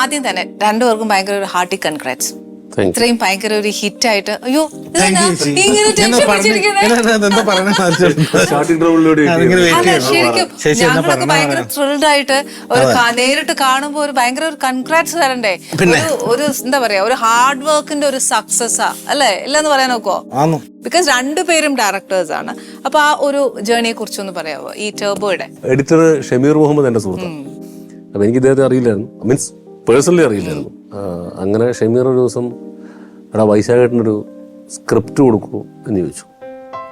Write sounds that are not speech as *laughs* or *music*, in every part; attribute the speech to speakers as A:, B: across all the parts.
A: ആദ്യം തന്നെ രണ്ടുപേർക്കും ഭയങ്കര ഒരു ഹാർട്ടി കൺഗ്രാറ്റ്സ് ഇത്രയും ഭയങ്കര ഒരു ഹിറ്റ് ആയിട്ട് അയ്യോ *laughs* ഞങ്ങളൊക്കെ ഭയങ്കര ത്രിൽഡ് ആയിട്ട് ഒരു നേരിട്ട് കാണുമ്പോ ഒരു ഭയങ്കര ഒരു കൺഗ്രാറ്റ്സ് തരണ്ടേ? ഒരു ഒരു എന്താ പറയാ ഒരു ഹാർഡ് വർക്കിന്റെ ഒരു സക്സസ് അല്ലേ? ഇല്ലെന്ന് പറയാൻ നോക്കോ
B: ആന്നു.
A: ബിക്കോസ് രണ്ടുപേരും ഡയറക്ടേഴ്സ് ആണ്. അപ്പൊ ആ ഒരു ജേർണിയെ കുറിച്ചൊന്ന് പറയാവോ? ഈ ടേബോയുടെ
C: എഡിറ്റർ ഷമീർ മുഹമ്മദ് എന്റെ സുഹൃത്ത് അപ്പൊ എനിക്ക് ഇദ്ദേഹത്തെ അറിയില്ലായിരുന്നു. മീൻസ് പേഴ്സണലി അറിയില്ലായിരുന്നു. അങ്ങനെ ഷമീർ ഒരു ദിവസം എടാ വൈശാഖേട്ടനൊരു സ്ക്രിപ്റ്റ് കൊടുക്കൂ എന്ന് ചോദിച്ചു.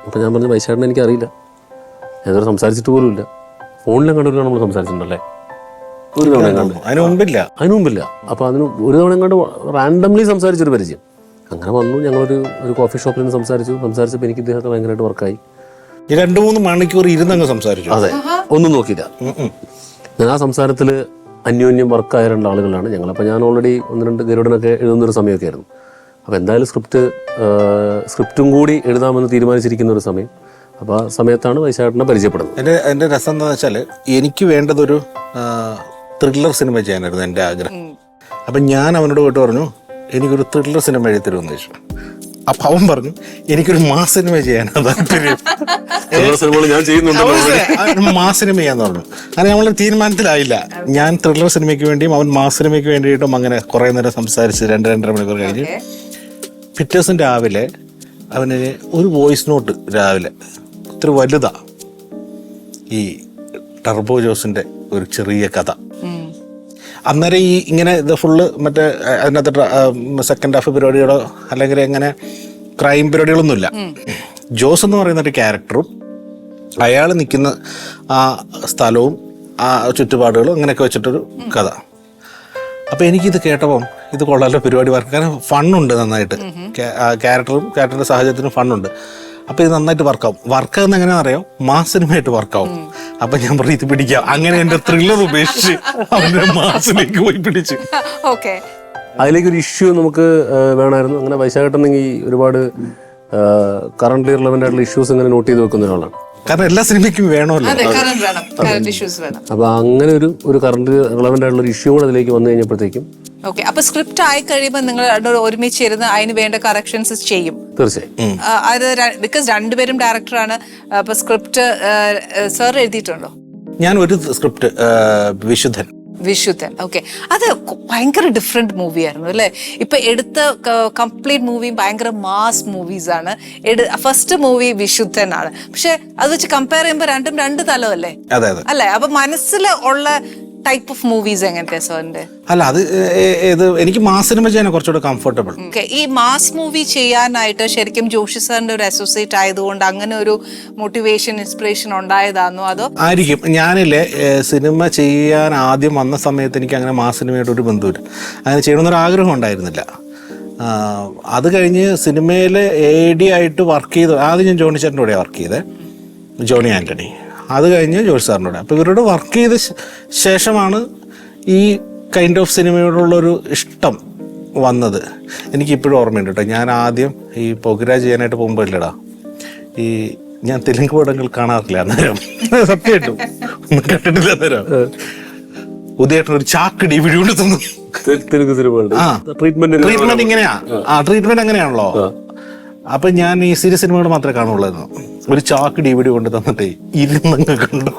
C: അപ്പം ഞാൻ പറഞ്ഞു വൈശാഖേട്ടൻ എനിക്കറിയില്ല ഞാനിതുവരെ സംസാരിച്ചിട്ട് പോലും ഇല്ല. ഫോണിലും കണ്ടിട്ട് നമ്മൾ സംസാരിച്ചിട്ടുണ്ടല്ലേ? ഒരു തവണ കണ്ടു.
B: അതിന് മുമ്പില്ല.
C: അതിനു മുമ്പില്ല. അപ്പോൾ അതിന് ഒരു തവണ കണ്ട് റാൻഡംലി സംസാരിച്ചൊരു പരിചയം. അങ്ങനെ വന്നു ഞങ്ങളൊരു ഒരു കോഫി ഷോപ്പിൽ നിന്ന് സംസാരിച്ചു. സംസാരിച്ചപ്പോൾ എനിക്ക് ഇദ്ദേഹത്തെ ഭയങ്കരമായിട്ട് വർക്കായി
B: രണ്ടു മൂന്ന് മണിക്കൂർ ഇരുന്നങ്ങ് സംസാരിച്ചു.
C: അതെ. ഒന്നും നോക്കിയില്ല. ഞാൻ ആ സംസാരത്തിൽ അന്യോന്യം വർക്കായ രണ്ട് ആളുകളാണ് ഞങ്ങൾ. അപ്പോൾ ഞാൻ ഓൾറെഡി ഒന്ന് രണ്ട് ഗരുഡനൊക്കെ എഴുതുന്നൊരു സമയമൊക്കെ ആയിരുന്നു. അപ്പോൾ എന്തായാലും സ്ക്രിപ്റ്റ് സ്ക്രിപ്റ്റും കൂടി എഴുതാമെന്ന് തീരുമാനിച്ചിരിക്കുന്ന ഒരു സമയം. അപ്പോൾ ആ സമയത്താണ് വൈശാഖിനെ പരിചയപ്പെടുന്നത്.
B: എന്റെ എന്റെ രസം എന്താണെന്ന് വെച്ചാൽ എനിക്ക് വേണ്ടതൊരു ത്രില്ലർ സിനിമ ചെയ്യാനായിരുന്നു എന്റെ ആഗ്രഹം. അപ്പം ഞാൻ അവനോട് പോയിട്ട് പറഞ്ഞു എനിക്കൊരു ത്രില്ലർ സിനിമ എഴുതി തരുമെന്ന് ചോദിച്ചു. അപ്പം അവൻ പറഞ്ഞു എനിക്കൊരു മാസ് സിനിമ ചെയ്യാനാണ് താല്പര്യം.
C: ഞാൻ ചെയ്യുന്നുണ്ട്
B: മാസ് സിനിമ ചെയ്യാന്ന് പറഞ്ഞു. അങ്ങനെ നമ്മൾ തീരുമാനത്തിലായില്ല. ഞാൻ ത്രില്ലർ സിനിമയ്ക്ക് വേണ്ടിയും അവൻ മാസ് സിനിമയ്ക്ക് വേണ്ടിയിട്ടും അങ്ങനെ കുറെ നേരം സംസാരിച്ച് രണ്ട് രണ്ടര മണിക്കൂർ കഴിഞ്ഞ് പിറ്റേ ദിവസം രാവിലെ അവന് ഒരു വോയിസ് നോട്ട് രാവിലെ ഒത്തിരി വലുതാ. ഈ ടർബോ ജോസിന്റെ ഒരു ചെറിയ കഥ. അന്നേരം ഈ ഇങ്ങനെ ഇത് ഫുള്ള് മറ്റേ അതിനകത്ത് സെക്കൻഡ് ഹാഫ് പരിപാടികളോ അല്ലെങ്കിൽ എങ്ങനെ ക്രൈം പരിപാടികളൊന്നുമില്ല. ജോസ് എന്ന് പറയുന്ന ഒരു ക്യാരക്ടറും അയാൾ നിൽക്കുന്ന ആ സ്ഥലവും ആ ചുറ്റുപാടുകളും അങ്ങനെയൊക്കെ വെച്ചിട്ടൊരു കഥ. അപ്പൊ എനിക്കിത് കേട്ടപ്പം ഇത് കൊള്ളാലോ പരിപാടി വർക്ക് കാരണം ഫണ്ണുണ്ട് നന്നായിട്ട്. ക്യാരക്ടറും ക്യാരക്ടറിന്റെ സാഹചര്യത്തിനും ഫണ്ണുണ്ട് അപ്പൊ ഇത് നന്നായിട്ട് വർക്കാവും വർക്കാവുന്ന എങ്ങനെയാണെന്ന് അറിയാം? മാസിനുമായിട്ട് വർക്കാവും അപ്പൊ ഞാൻ പറഞ്ഞു ഇത് പിടിക്കാം. അങ്ങനെ എന്റെ ത്രില്ലർ ഉപേക്ഷിച്ച് അവന്റെ മാസിലേക്ക് പോയി പിടിച്ച്.
A: ഓക്കെ
C: അതിലേക്ക് ഒരു ഇഷ്യൂ നമുക്ക് വേണമായിരുന്നു. അങ്ങനെ വൈശാഖേട്ടനെങ്കിൽ ഒരുപാട് കറന്റ് റിലവന്റ് ആയിട്ടുള്ള ഇഷ്യൂസ് ഇങ്ങനെ നോട്ട് ചെയ്ത് വെക്കുന്ന ഒരാളാണ്.
B: കാരണം എല്ലാ സിനിമയ്ക്കും വേണമല്ലോ.
A: അപ്പൊ വേണം. കറണ്ട് ഇഷ്യൂസ് വേണം.
C: അപ്പോൾ അങ്ങനെ ഒരു ഒരു കറണ്ട് റിലവന്റ് ആയിട്ടുള്ള ഒരു ഇഷ്യൂ കൂടെ അതിലേക്ക് വന്നു കഴിഞ്ഞപ്പോഴത്തേക്കും
A: ഓക്കെ അപ്പൊ സ്ക്രിപ്റ്റ് ആയി കഴിയുമ്പോൾ നിങ്ങൾ രണ്ടുപേരും ഒരുമിച്ച് ഇരുന്ന് അതിന് വേണ്ട കറക്ഷൻസ് ചെയ്യും.
C: തീർച്ചയായും.
A: അത് ബിക്കോസ് രണ്ടുപേരും ഡയറക്ടറാണ് അപ്പൊ സ്ക്രിപ്റ്റ് സർ എഴുതിയിട്ടുണ്ടോ?
B: ഞാൻ ഒരു സ്ക്രിപ്റ്റ് വിശുദ്ധൻ.
A: വിശുദ്ധൻ ഓക്കെ അത് ഭയങ്കര ഡിഫറെന്റ് മൂവി ആയിരുന്നു അല്ലേ? ഇപ്പൊ എടുത്ത കംപ്ലീറ്റ് മൂവി ഭയങ്കര മാസ് മൂവീസ് ആണ്. ഫസ്റ്റ് മൂവി വിശുദ്ധൻ ആണ്. പക്ഷെ അത് വെച്ച് കമ്പയർ ചെയ്യുമ്പോൾ രണ്ടും രണ്ട് തലമല്ലേ? അല്ലേ? അപ്പൊ മനസ്സിൽ ഉള്ള ടൈപ്പ് ഓഫ് മൂവീസ് എങ്ങനത്തെ സാറിന്റെ
B: അല്ല അത് ഏത് എനിക്ക് മാസ് സിനിമ ചെയ്യാൻ കുറച്ചുകൂടെ കംഫർട്ടബിൾ
A: ഓക്കെ ഈ മാസ് മൂവി ചെയ്യാനായിട്ട് ശരിക്കും ജോഷി സാറിന്റെ ഒരു അസോസിയേറ്റ് ആയതുകൊണ്ട് അങ്ങനെ ഒരു മോട്ടിവേഷൻ ഇൻസ്പിറേഷൻ ഉണ്ടായതാണോ അതോ?
B: ആയിരിക്കും. ഞാനില്ലേ സിനിമ ചെയ്യാൻ ആദ്യം വന്ന സമയത്ത് എനിക്ക് അങ്ങനെ മാസ് സിനിമയായിട്ട് ഒരു ബന്ധമില്ല അങ്ങനെ ചെയ്യണമെന്നൊരു ആഗ്രഹം ഉണ്ടായിരുന്നില്ല. അത് കഴിഞ്ഞ് സിനിമയിൽ എ ഡി ആയിട്ട് വർക്ക് ചെയ്ത് ആദ്യം ഞാൻ ജോണി ചേട്ടന്റെ കൂടെയാണ് വർക്ക് ചെയ്തത് ജോണി ആന്റണി. അത് കഴിഞ്ഞ് ജോഷി സാറിനോട്. അപ്പോൾ ഇവരോട് വർക്ക് ചെയ്ത ശേഷമാണ് ഈ കൈൻഡ് ഓഫ് സിനിമയോടുള്ളൊരു ഇഷ്ടം വന്നത്. എനിക്കിപ്പോഴും ഓർമ്മയുണ്ട് കേട്ടോ ഞാൻ ആദ്യം ഈ പൊഗ്ര ചെയ്യാനായിട്ട് പോകുമ്പോഴല്ലടാ ഈ ഞാൻ തെലുങ്ക് പടങ്ങൾ കാണാറില്ല അന്നേരം. *laughs* സത്യമായിട്ടും. ഒന്നും കണ്ടിട്ടില്ല അന്നേരം. ഉദയേട്ടൻ ഒരു ചാക്ക് ഡി വിടി കൊണ്ട് തന്നു.
C: തെലുങ്ക് ട്രീറ്റ്മെന്റ്
B: ഇങ്ങനെയാ. ആ. ട്രീറ്റ്മെന്റ് അങ്ങനെയാണല്ലോ. അപ്പൊ ഞാൻ ഈ സീരിയസ് സിനിമകൾ മാത്രമേ കാണുള്ളായിരുന്നു ഒരു ചാക്ക് ഡി വി ഡി കൊണ്ട് തന്നിട്ടേ ഇരുന്നങ്ങ് കണ്ടു.